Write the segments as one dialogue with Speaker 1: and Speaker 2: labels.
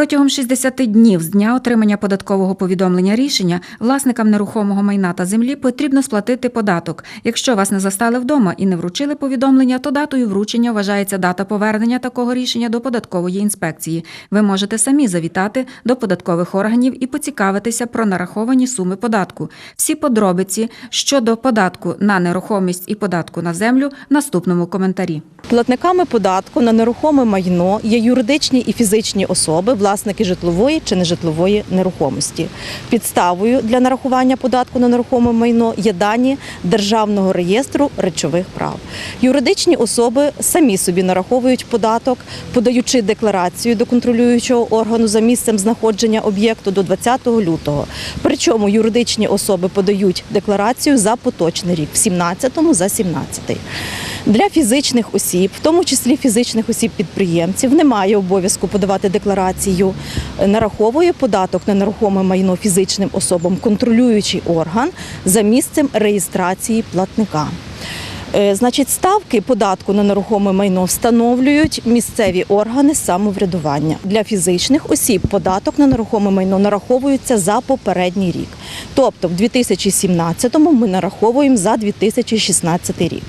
Speaker 1: Протягом 60 днів з дня отримання податкового повідомлення рішення власникам нерухомого майна та землі потрібно сплатити податок. Якщо вас не застали вдома і не вручили повідомлення, то датою вручення вважається дата повернення такого рішення до податкової інспекції. Ви можете самі завітати до податкових органів і поцікавитися про нараховані суми податку. Всі подробиці щодо податку на нерухомість і податку на землю в наступному коментарі.
Speaker 2: Платниками податку на нерухоме майно є юридичні і фізичні особи, власники житлової чи нежитлової нерухомості. Підставою для нарахування податку на нерухоме майно є дані Державного реєстру речових прав. Юридичні особи самі собі нараховують податок, подаючи декларацію до контролюючого органу за місцем знаходження об'єкту до 20 лютого. Причому юридичні особи подають декларацію за поточний рік, в 17-му за 17-й. Для фізичних осіб, в тому числі фізичних осіб-підприємців, немає обов'язку подавати декларацію. Нараховує податок на нерухоме майно фізичним особам контролюючий орган за місцем реєстрації платника. Е, Значить, ставки податку на нерухоме майно встановлюють місцеві органи самоврядування. Для фізичних осіб податок на нерухоме майно нараховується за попередній рік. Тобто в 2017-му ми нараховуємо за 2016 рік.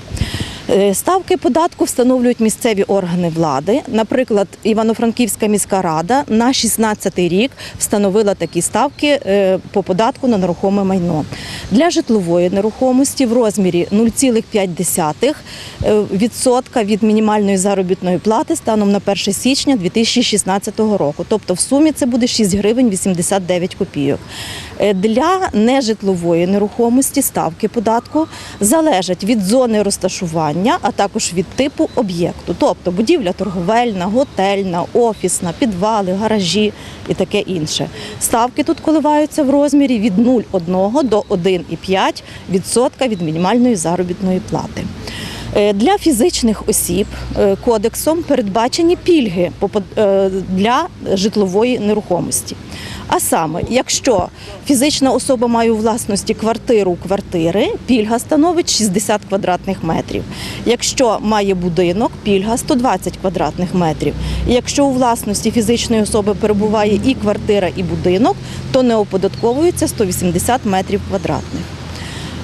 Speaker 2: Е, Ставки податку встановлюють місцеві органи влади. Наприклад, Івано-Франківська міська рада на 16 рік встановила такі ставки е, по податку на нерухоме майно. Для житлової нерухомості в розмірі 0,5 е, відсотка від мінімальної заробітної плати станом на 1 січня 2016 року. Тобто в сумі це буде 6 гривень 89 копійок. Для нежитлової нерухомості ставки податку залежать від зони розташування, а також від типу об'єкту, тобто будівля торговельна, готельна, офісна, підвали, гаражі і таке інше. Ставки тут коливаються в розмірі від 0,1 до 1,5% відсотка від мінімальної заробітної плати. Е, Для фізичних осіб е, кодексом передбачені пільги е, для житлової нерухомості. А саме, якщо фізична особа має у власності квартиру квартири, пільга становить 60 квадратних метрів. Якщо має будинок, пільга 120 квадратних метрів. Якщо у власності фізичної особи перебуває і квартира, і будинок, то не оподатковується 180 метрів квадратних.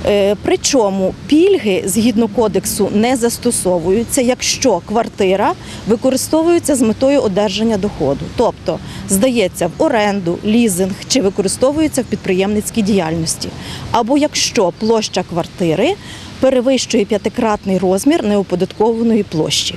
Speaker 2: Е, Причому пільги згідно кодексу не застосовуються, якщо квартира використовується з метою одержання доходу, тобто здається в оренду, лізинг чи використовується в підприємницькій діяльності, або якщо площа квартири перевищує п'ятикратний розмір неоподаткованої площі.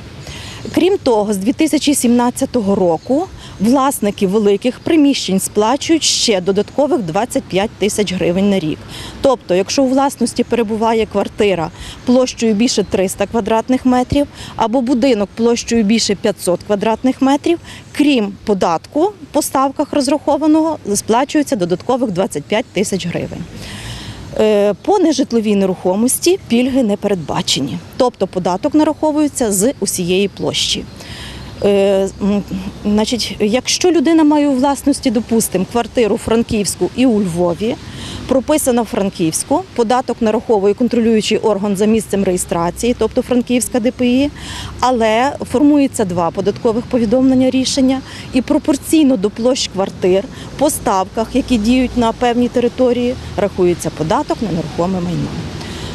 Speaker 2: Крім того, з 2017 року власники великих приміщень сплачують ще додаткових 25 тисяч гривень на рік. Тобто, якщо у власності перебуває квартира площею більше 300 квадратних метрів або будинок площею більше 500 квадратних метрів, крім податку по ставках розрахованого, сплачується додаткових 25 тисяч гривень. Е, По нежитловій нерухомості пільги не передбачені, тобто податок нараховується з усієї площі. Е, Значить, якщо людина має у власності, допустимо, квартиру Франківську і у Львові, прописана Франківську, податок нараховує контролюючий орган за місцем реєстрації, тобто Франківська ДПІ, але формується два податкових повідомлення рішення і пропорційно до площ квартир по ставках, які діють на певній території, рахується податок на нерухоме майно.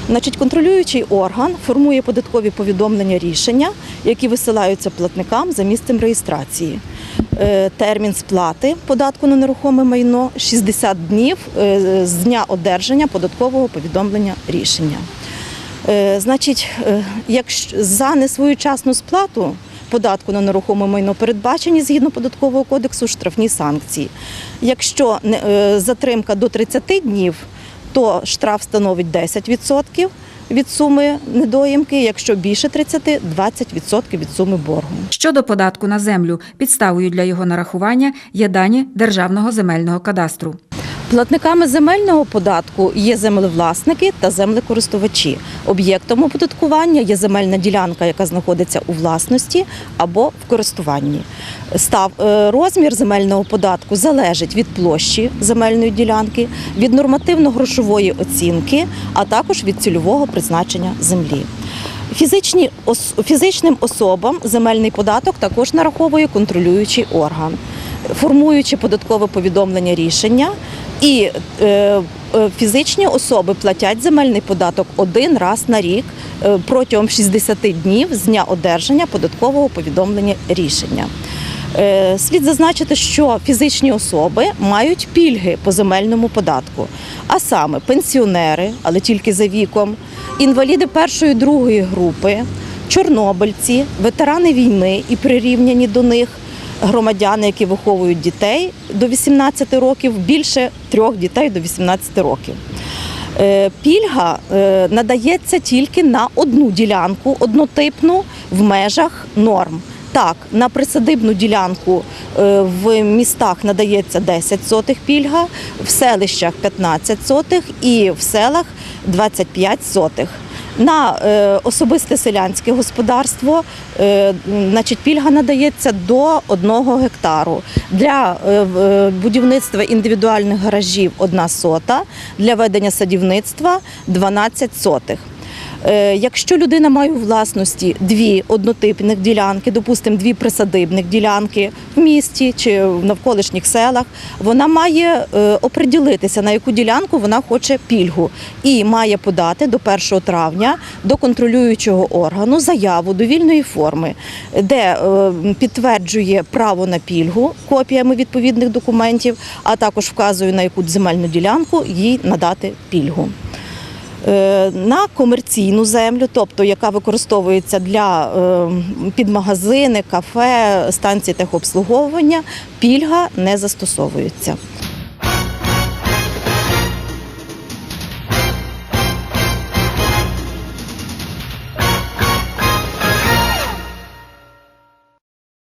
Speaker 2: Значить, контролюючий орган формує податкові повідомлення рішення, які висилаються платникам за місцем реєстрації. Е, Термін сплати податку на нерухоме майно 60 днів е, з дня одержання податкового повідомлення рішення. Е, Значить, якщо за несвоєчасну сплату податку на нерухоме майно передбачені згідно податкового кодексу штрафні санкції. Якщо затримка до 30 днів, то штраф становить 10% від суми недоїмки, якщо більше 30 – 20% від суми боргу.
Speaker 1: Щодо податку на землю, підставою для його нарахування є дані Державного земельного кадастру.
Speaker 2: Платниками земельного податку є землевласники та землекористувачі. Об'єктом оподаткування є земельна ділянка, яка знаходиться у власності або в користуванні. Став е, розмір земельного податку залежить від площі земельної ділянки, від нормативно-грошової оцінки, а також від цільового призначення землі. Фізичні фізичним особам земельний податок також нараховує контролюючий орган. формуючи податкове повідомлення рішення, і е, е, фізичні особи платять земельний податок один раз на рік е, протягом 60 днів з дня одержання податкового повідомлення рішення. Е, Слід зазначити, що фізичні особи мають пільги по земельному податку, а саме пенсіонери, але тільки за віком, інваліди першої другої групи, чорнобильці, ветерани війни і прирівняні до них. Громадяни, які виховують дітей до 18 років, більше трьох дітей до 18 років. Е, Пільга е, надається тільки на одну ділянку однотипну в межах норм. Так, на присадибну ділянку е, в містах надається 10 сотих пільга, в селищах 15 сотих і в селах 25 сотих. На е, особисте селянське господарство е, значить, пільга надається до одного гектару. Для е, будівництва індивідуальних гаражів одна сота, для ведення садівництва 12 сотих. Е, Якщо людина має у власності дві однотипних ділянки, допустимо, дві присадибних ділянки в місті чи в навколишніх селах, вона має е, оприділитися, на яку ділянку вона хоче пільгу, і має подати до 1 травня до контролюючого органу заяву довільної форми, де е, підтверджує право на пільгу копіями відповідних документів, а також вказує на яку земельну ділянку їй надати пільгу. Е, на комерційну землю, тобто яка використовується для е, підмагазини, кафе, станції техобслуговування, пільга не застосовується.